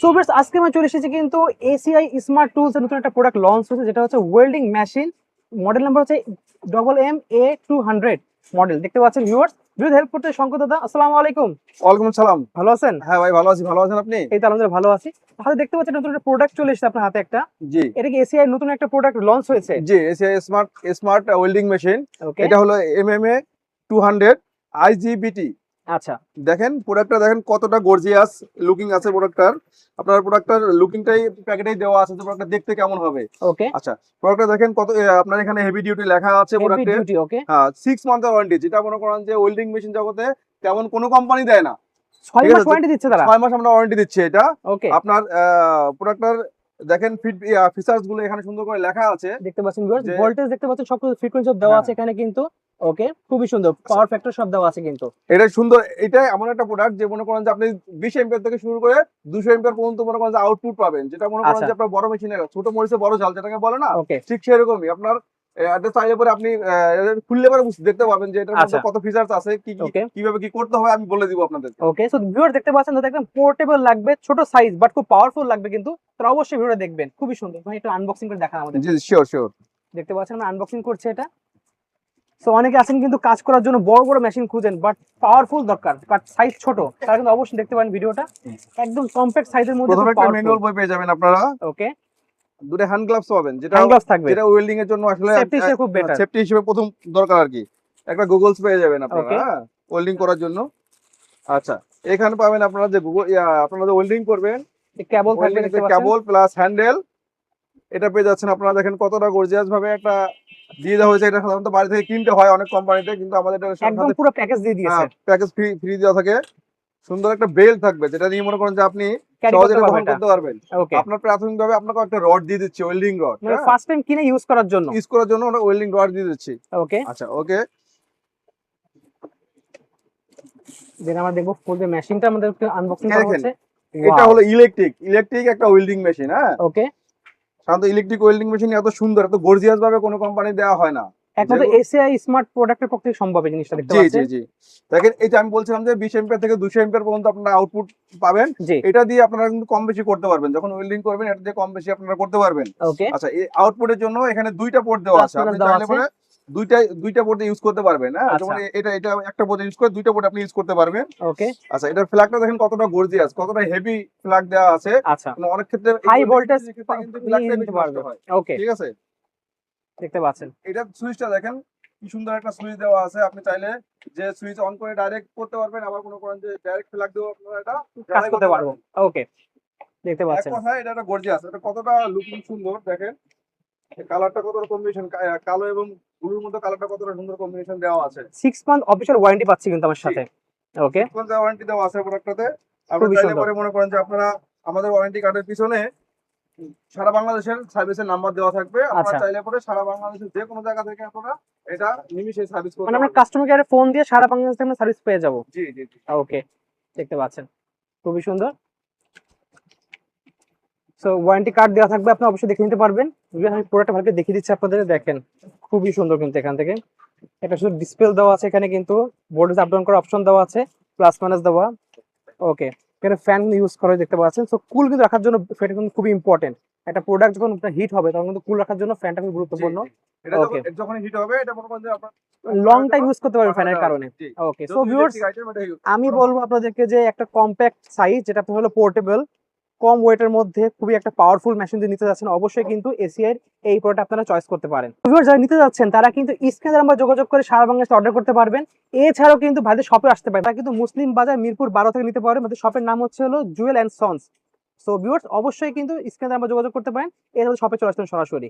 So বেশ আজকে আমি চলে এসেছি কিন্তু এসিআই স্মার্ট টুলস এর নতুন একটা প্রোডাক্ট লঞ্চ হয়েছে যেটা হচ্ছে ওয়েল্ডিং মেশিন মডেল নাম্বার হচ্ছে double M A two hundred model দেখতে পাচ্ছেন ভিউয়ার্স ভিউজ হেল্প করতে শঙ্কর দাদা আসসালামু আলাইকুম। ওয়ালাইকুম সালাম ভালো আছেন? হ্যাঁ ভাই ভালো আছি। ভালো আছেন আপনি? এই তো আলহামদুলিল্লাহ ভালো আছি। তাহলে দেখতে পাচ্ছেন নতুন একটা প্রোডাক্ট চলে এসেছে আপনার হাতে একটা। জি। এটা কি এসিআই নতুন একটা প্রোডাক্ট লঞ্চ হয়েছে? জি ACI smart smart welding machine এটা হলো এমএমএ টু হান্ড্রেড আইজিবিটি আচ্ছা। দেখেন প্রোডাক্টটা দেখেন কতটা গর্জিয়াস লুকিং আছে প্রোডাক্টটার আপনার প্রোডাক্টটার লুকিংটাই প্যাকেটেই দেওয়া আছে প্রোডাক্টটা দেখতে কেমন হবে। ওকে আচ্ছা প্রোডাক্টটা দেখেন কত আপনার এখানে হেভি ডিউটি লেখা আছে প্রোডাক্টে ওকে হ্যাঁ সিক্স মান্থের ওয়ারেন্টি যেটা মনে করেন যে ওয়েল্ডিং মেশিন জগতে তেমন কোনো কোম্পানি দেয় না। ছয় মাস ওয়ারেন্টি দিচ্ছে তারা? ছয় মাস আমরা ওয়ারেন্টি দিচ্ছি এটা। ওকে আপনার প্রোডাক্টটার দেখেন ফিট ফিচার্সগুলো এখানে সুন্দর করে লেখা আছে। দেখতে পাচ্ছেন ভিউয়ার্স ভোল্টেজ দেখতে পাচ্ছেন সব ফ্রিকোয়েন্সি দেওয়া হ্যাঁ। আছে এখানে কিন্তু। ওকে? খুবই সুন্দর। পাওয়ার ফ্যাক্টর সব দেওয়া আছে কিন্তু। এটা সুন্দর এটা এমন একটা প্রোডাক্ট যে মনে করেন যে আপনি থেকে শুরু করে পর্যন্ত মনে করেন যে আউটপুট পাবেন। যেটা মনে করেন আচ্ছা। যে আপনার বড় ছোট মরিচে বড় ঝাল যেটাকে বলে না ঠিক সেরকমই। আপনার এটা চাইলে পরে আপনি খুললে পরে দেখতে পাবেন যে এটার মধ্যে আচ্ছা। কত ফিচার্স আছে কি কীভাবে কি করতে হবে আমি বলে দিব আপনাদের ওকে সো ভিউয়ার দেখতে পাচ্ছেন একদম পোর্টেবল লাগবে ছোট সাইজ বাট খুব পাওয়ারফুল লাগবে কিন্তু। তারা অবশ্যই ভিডিওটা দেখবেন। খুবই সুন্দর। ভাই একটু আনবক্সিং করে দেখান আমাদের। জি শিওর শিওর দেখতে পাচ্ছেন আমরা আনবক্সিং করছে এটা। সো অনেকে আছেন কিন্তু কাজ করার জন্য বড় বড় মেশিন খুঁজেন বাট পাওয়ারফুল দরকার বাট সাইজ ছোট। তারা কিন্তু অবশ্যই দেখতে পারেন ভিডিওটা। একদম কম্প্যাক্ট সাইজের মধ্যে প্রথমে একটা ম্যানুয়াল বই পেয়ে যাবেন আপনারা। ওকে দুটো হ্যান্ড গ্লাভস পাবেন যেটা হ্যান্ড গ্লাভস থাকবে। যেটা ওয়েল্ডিং এর জন্য আসলে Safety হিসেবে খুব better। সেফটি হিসেবে প্রথম দরকার আর কি। একটা গুগলস পেয়ে যাবেন আপনারা Okay. হ্যাঁ? ওয়েল্ডিং করার জন্য। আচ্ছা এখানে পাবেন আপনারা যে গুগল আপনারা যে ওয়েল্ডিং করবেন কেবল থাকবে কেবল প্লাস হ্যান্ডেল এটা পেয়ে যাচ্ছেন আপনারা। দেখেন কতটা গর্জিয়াস ভাবে একটা দিয়ে দেওয়া হয়েছে এটা সাধারণত বাড়ি থেকে কিনতে হয় অনেক কোম্পানিতে কিন্তু আমাদের এটা একদম পুরো প্যাকেজ দিয়ে দিয়েছে। প্যাকেজ ফ্রি ফ্রি দেওয়া থাকে। সুন্দর একটা বেল্ট থাকবে যেটা নিয়ে মনে করেন যে আপনি সহজে বহন করতে পারবেন। ওকে আপনার প্রাথমিকভাবে আপনাকে একটা রড দিয়ে দিচ্ছি ওয়েল্ডিং রড মানে ফার্স্ট টাইম কিনে ইউজ করার জন্য। ইউজ করার জন্য আমরা ওয়েল্ডিং রড দিয়ে দিচ্ছি। ওকে আচ্ছা ওকে দেন আমরা দেখব ফুল যে মেশিনটা আমাদের আনবক্সিং করা হচ্ছে। এটা হলো ইলেকট্রিক ইলেকট্রিক একটা ওয়েল্ডিং মেশিন হ্যাঁ। ওকে সাধারণত ইলেকট্রিক ওয়েল্ডিং মেশিন এত সুন্দর এত গর্জিয়াস ভাবে কোনো কোম্পানি দেওয়া হয় না। একমাত্র যেগুলো- এসিআই স্মার্ট প্রোডাক্টের পক্ষে সম্ভব এই জিনিসটা দেখতে জি জি জি। দেখেন এই যে আমি বলছিলাম যে থেকে পর্যন্ত আপনারা আউটপুট পাবেন। এটা দিয়ে আপনারা কিন্তু কম বেশি করতে পারবেন। যখন ওয়েল্ডিং করবেন এটা দিয়ে কম বেশি আপনারা করতে পারবেন। আচ্ছা এই আউটপুটের জন্য এখানে দুইটা পোর্ট দেওয়া আছে। আপনি চাইলে দুইটা দুইটা পোর্ট ইউজ করতে পারবেন হ্যাঁ আচ্ছা। যেমন এটা এটা একটা পোর্ট ইউজ করে দুইটা পোর্ট আপনি ইউজ করতে পারবেন। ওকে আচ্ছা এটার ফ্ল্যাগটা দেখেন কতটা গর্জিয়াস কতটা হেভি ফ্ল্যাগ দেওয়া আছে। আচ্ছা। মানে অনেক ক্ষেত্রে High voltage ফ্ল্যাগটা নিতে পারবে। ওকে ঠিক আছে? দেখতে পাচ্ছেন। এটা সুইচটা দেখেন কি সুন্দর একটা সুইচ দেওয়া আছে। আপনি চাইলে যে সুইচ অন করে ডাইরেক্ট করতে পারবেন আবার কোনো করেন যে ডাইরেক্ট ফ্ল্যাগ দেবো আপনারা এটা কাজ করতে পারব। ওকে দেখতে এক পাচ্ছেন। এটা একটা গর্জিয়াস এটা কতটা লুকিং সুন্দর দেখেন। কালারটা কতটা কম্বিনেশন কালো এবং ব্লুর মধ্যে কালারটা কতটা সুন্দর কম্বিনেশন দেওয়া আছে? মান্থ ওয়ারেন্টি পাচ্ছি কিন্তু আমার সাথে। ওকে ওয়ারেন্টি দেওয়া আছে প্রোডাক্টটাতে আপনি চাইলে পরে মনে করেন যে আপনারা আমাদের ওয়ারেন্টি কার্ডের পিছনে সারা বাংলাদেশের সার্ভিসের নাম্বার দেওয়া থাকবে। আপনারা আচ্ছা। চাইলে পরে সারা বাংলাদেশের যে কোনো জায়গা থেকে আপনারা এটা নিমিশে সার্ভিস করতে মানে আমরা কাস্টমার কেয়ারে ফোন দিয়ে সারা বাংলাদেশ থেকে আমরা সার্ভিস পেয়ে যাব। জি জি জি। ওকে দেখতে পাচ্ছেন। খুবই সুন্দর। সো ওয়ারেন্টি কার্ড দেওয়া থাকবে আপনি অবশ্যই দেখে নিতে পারবেন। আমি পুরোটা ভালো করে দেখিয়ে দিচ্ছি আপনাদের দেখেন খুবই সুন্দর কিন্তু এখান থেকে। এটা শুধু ডিসপ্লে দেওয়া আছে এখানে কিন্তু ভোল্টেজ আপ ডাউন করার অপশন দেওয়া আছে প্লাস মাইনাস দেওয়া। ওকে এখানে ফ্যান ইউজ করে দেখতে পাচ্ছেন। সো কুল কিন্তু রাখার জন্য ফ্যান কিন্তু খুবই ইম্পর্টেন্ট একটা প্রোডাক্ট যখন হিট হবে তখন কিন্তু কুল রাখার জন্য ফ্যানটা খুব গুরুত্বপূর্ণ। Okay. যখন হিট হবে এটা মনে করেন যে আপনার লং টাইম ইউজ করতে পারবেন ফ্যানের কারণে। ওকে সো ভিউয়ার্স আমি বলব আপনাদেরকে যে একটা কম্প্যাক্ট সাইজ যেটা আপনার হলো পোর্টেবল কম ওয়েটের মধ্যে খুবই একটা পাওয়ারফুল মেশিন দিয়ে নিতে যাচ্ছেন অবশ্যই কিন্তু এসিআই এই প্রোডাক্ট আপনারা চয়েস করতে পারেন। যারা নিতে যাচ্ছেন তারা কিন্তু স্ক্যানের আমরা যোগাযোগ করে সারা বাংলাদেশে অর্ডার করতে পারবেন। এছাড়াও কিন্তু ভাইদের শপে আসতে পারেন। তারা কিন্তু মুসলিম বাজার মিরপুর বারো থেকে নিতে পারবেন। আমাদের শপের নাম হচ্ছে হলো Jewel and Sons so viewers অবশ্যই কিন্তু স্ক্রিনে আমরা যোগাযোগ করতে পারেন। এছাড়া শপে চলে আসতেন সরাসরি।